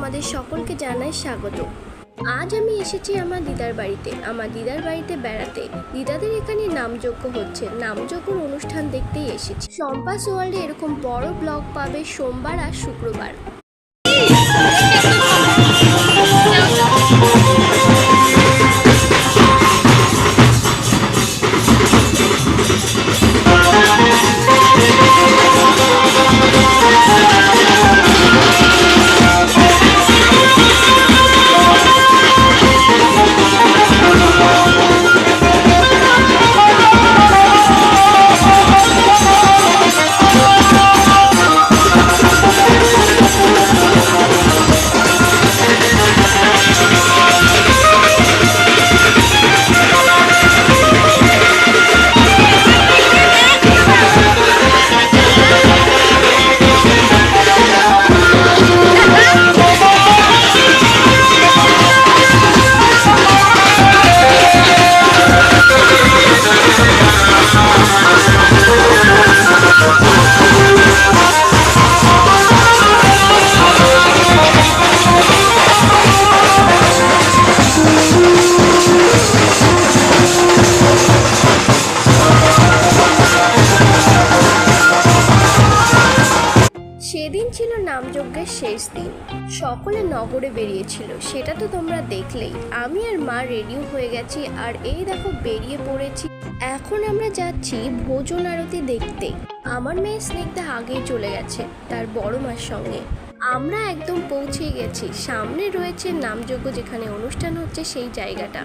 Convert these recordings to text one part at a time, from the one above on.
তোমাদের সকলকে জানাই স্বাগত। আজ আমি এসেছি আমার দিদার বাড়িতে, আমার দিদার বাড়িতে বেড়াতে। দিদাদের এখানে নামযজ্ঞ হচ্ছে। নামযজ্ঞ অনুষ্ঠান দেখতেই এসেছি। সম্পাস ওয়ার্ল্ডে এরকম বড় ব্লগ পাবে সোমবার আর শুক্রবার। শেষ দিন। সকলে নগরে বেরিয়েছিল, সেটা তো তোমরা দেখলেই। আমি আর মা রেডিও হয়ে গেছি, আর এই দেখো বেরিয়ে পড়েছি। এখন আমরা যাচ্ছি ভোজন আরতি দেখতে। আমার মেয়ে স্নিগ্ধা আগেই চলে গেছে, তার বড় মার সঙ্গে। আমরা একদম পৌঁছেই গেছি, সামনে রয়েছে নামযজ্ঞ যেখানে অনুষ্ঠান হচ্ছে সেই জায়গাটা।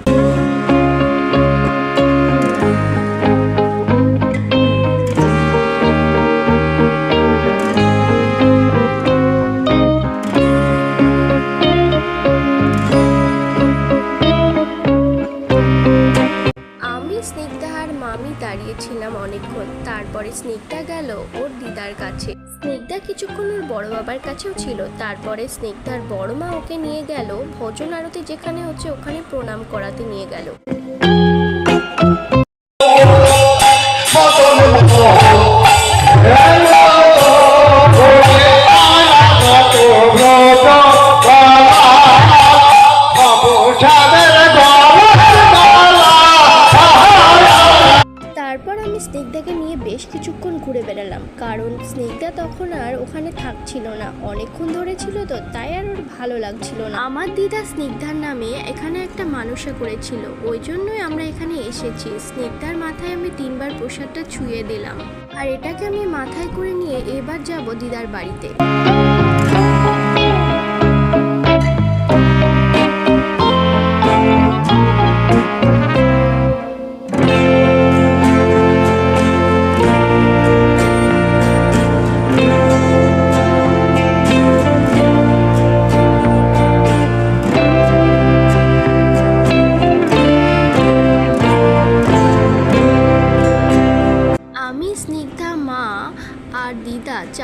অনেকক্ষণ তারপরে স্নেকটা গেল ওর দিদার কাছে। স্নেকদা কিছুক্ষণ ওর বড় বাবার কাছেও ছিল। তারপরে স্নেকদার বড় মা ওকে নিয়ে গেল। ভোজন আরতি যেখানে হচ্ছে ওখানে প্রণাম করাতে নিয়ে গেল। স্নিগ্ধাকে নিয়ে বেশ কিছুক্ষণ ঘুরে বেড়ালাম। কারণ স্নিগ্ধা তখন আর ওখানে থাকছিল না। অনেকক্ষণ ধরে ছিল তো, তাই আর ওর ভালো লাগছিল না। আমার দিদা স্নিগ্ধার নামে এখানে একটা মানুষা করেছিল। ওই জন্যই আমরা এখানে এসেছি। স্নিগ্ধার মাথায় আমি তিনবার প্রসাদটা ছুঁয়ে দিলাম। আর এটাকে আমি মাথায় করে নিয়ে এবার যাব দিদার বাড়িতে।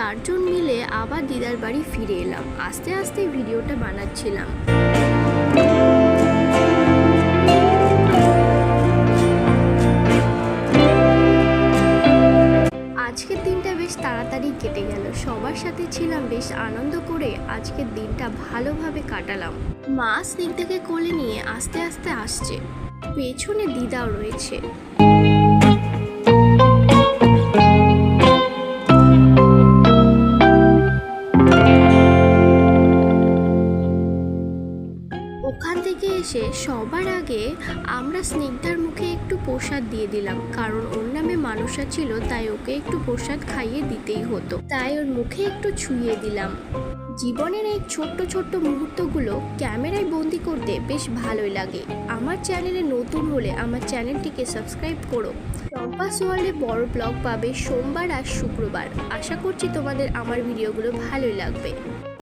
চারজন মিলে আবার দিদার বাড়ি ফিরে এলাম। আস্তে আস্তে ভিডিওটা বানাচ্ছিলাম। আজকের দিনটা বেশ তাড়াতাড়ি কেটে গেল। সবার সাথে ছিলাম বেশ আনন্দ করে আজকের দিনটা ভালোভাবে কাটালাম। মা স্নিগ্ধাকে কোলে নিয়ে আস্তে আস্তে আসছে। পেছনে দিদাও রয়েছে। সবার আগে আমরা স্নিগ্ধার মুখে একটু প্রসাদ দিয়ে দিলাম, কারণ ওর নামে মানুষা ছিল, তাই ওকে একটু প্রসাদ খাইয়ে দিতেই হতো। তাই ওর মুখে একটু ছুঁয়ে দিলাম। জীবনের এই ছোট্ট ছোট্ট মুহূর্তগুলো ক্যামেরায় বন্দি করতে বেশ ভালোই লাগে। আমার চ্যানেলে নতুন হলে আমার চ্যানেলটিকে সাবস্ক্রাইব করো। চম্পাস ওয়ার্ল্ডে বড় ব্লগ পাবে সোমবার আর শুক্রবার। আশা করছি তোমাদের আমার ভিডিওগুলো ভালোই লাগবে।